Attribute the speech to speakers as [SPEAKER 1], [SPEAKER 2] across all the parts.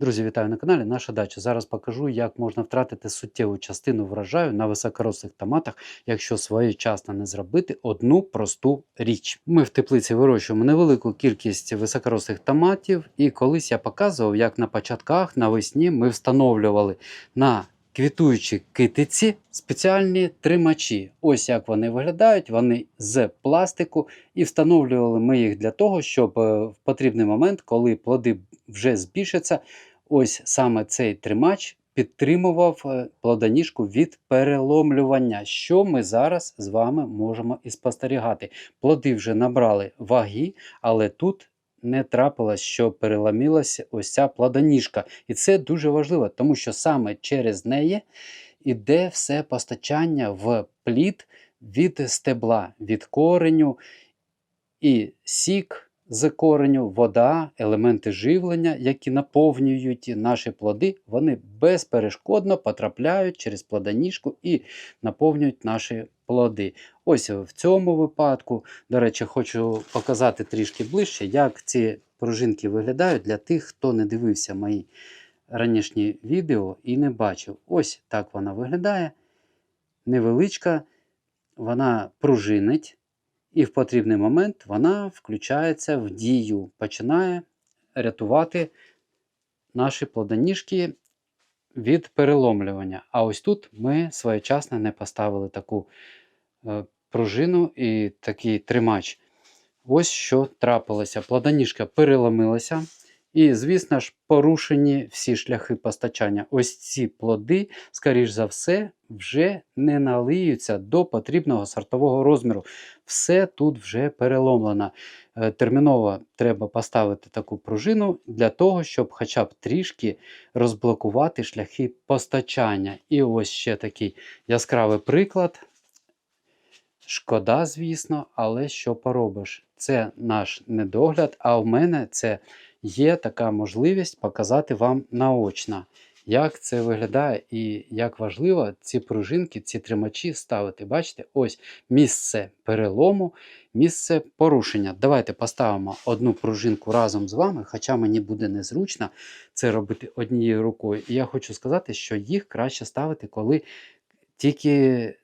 [SPEAKER 1] Друзі, вітаю на каналі. Наша дача. Зараз покажу, як можна втратити суттєву частину врожаю на високорослих томатах, якщо своєчасно не зробити одну просту річ. Ми в теплиці вирощуємо невелику кількість високорослих томатів, і колись я показував, як на початках навесні ми встановлювали на квітуючі китиці спеціальні тримачі. Ось як вони виглядають. Вони з пластику, і встановлювали ми їх для того, щоб е, в потрібний момент, коли плоди вже збільшаться, ось саме цей тримач підтримував е, плодоніжку від переломлювання, що ми зараз з вами можемо і спостерігати. Плоди вже набрали ваги, але тут не трапилось, що переламілася ось ця плодоніжка. І це дуже важливо, тому що саме через неї іде все постачання в плід від стебла, від кореню і сік з кореню, вода, елементи живлення, які наповнюють наші плоди, вони безперешкодно потрапляють через плодоніжку і наповнюють наші плоди. Ось в цьому випадку, до речі, хочу показати трішки ближче, як ці пружинки виглядають для тих, хто не дивився мої ранішні відео і не бачив. Ось так вона виглядає. Невеличка, вона пружинить. І в потрібний момент вона включається в дію, починає рятувати наші плодоніжки від переломлювання. А ось тут ми своєчасно не поставили таку е, пружину і такий тримач. Ось що трапилося. Плодоніжка переломилася. І, звісно ж, порушені всі шляхи постачання. Ось ці плоди, скоріш за все, вже не налиються до потрібного сортового розміру. Все тут вже переломлено. Е, терміново треба поставити таку пружину для того, щоб хоча б трішки розблокувати шляхи постачання. І ось ще такий яскравий приклад. Шкода, звісно, але що поробиш? Це наш недогляд, а в мене це є така можливість показати вам наочно, як це виглядає і як важливо ці пружинки, ці тримачі ставити. Бачите, ось місце перелому, місце порушення. Давайте поставимо одну пружинку разом з вами, хоча мені буде незручно це робити однією рукою. І я хочу сказати, що їх краще ставити, коли тільки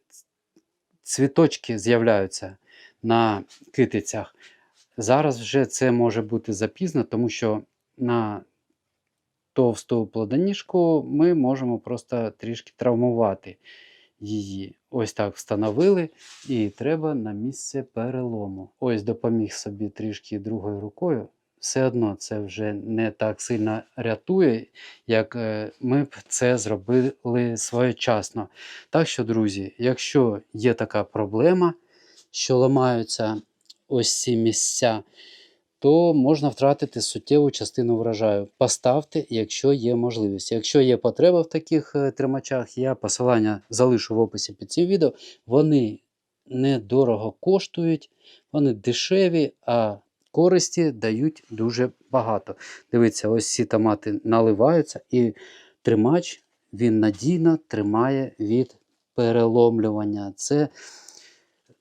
[SPEAKER 1] цвіточки з'являються на китицях. Зараз вже це може бути запізно, тому що на товсту плодоніжку ми можемо просто трішки травмувати її. Ось так встановили, і треба на місце перелому. Ось допоміг собі трішки другою рукою. Все одно це вже не так сильно рятує, як е, ми б це зробили своєчасно. Так що, друзі, якщо є така проблема, що ламаються ось ці місця, то можна втратити суттєву частину врожаю. Поставте, якщо є можливість. Якщо є потреба в таких е, тримачах, я посилання залишу в описі під цим відео. Вони недорого коштують, вони дешеві, а користі дають дуже багато. Дивіться, ось ці томати наливаються, і тримач він надійно тримає від переломлювання. Це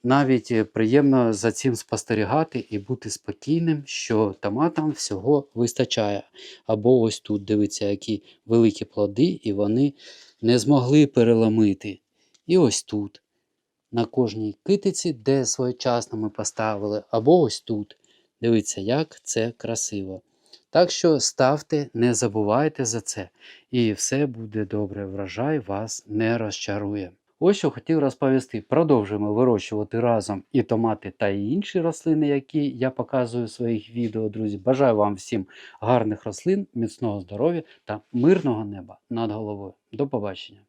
[SPEAKER 1] навіть е, приємно за цим спостерігати і бути спокійним, що томатам всього вистачає. Або ось тут дивіться, які великі плоди, і вони не змогли переломити. І ось тут, на кожній китиці, де своєчасно ми поставили, або ось тут. Дивіться, як це красиво. Так що ставте, не забувайте за це, і все буде добре. Врожай вас не розчарує. Ось що хотів розповісти. Продовжуємо вирощувати разом і томати, та і інші рослини, які я показую в своїх відео, друзі. Бажаю вам всім гарних рослин, міцного здоров'я та мирного неба над головою. До побачення!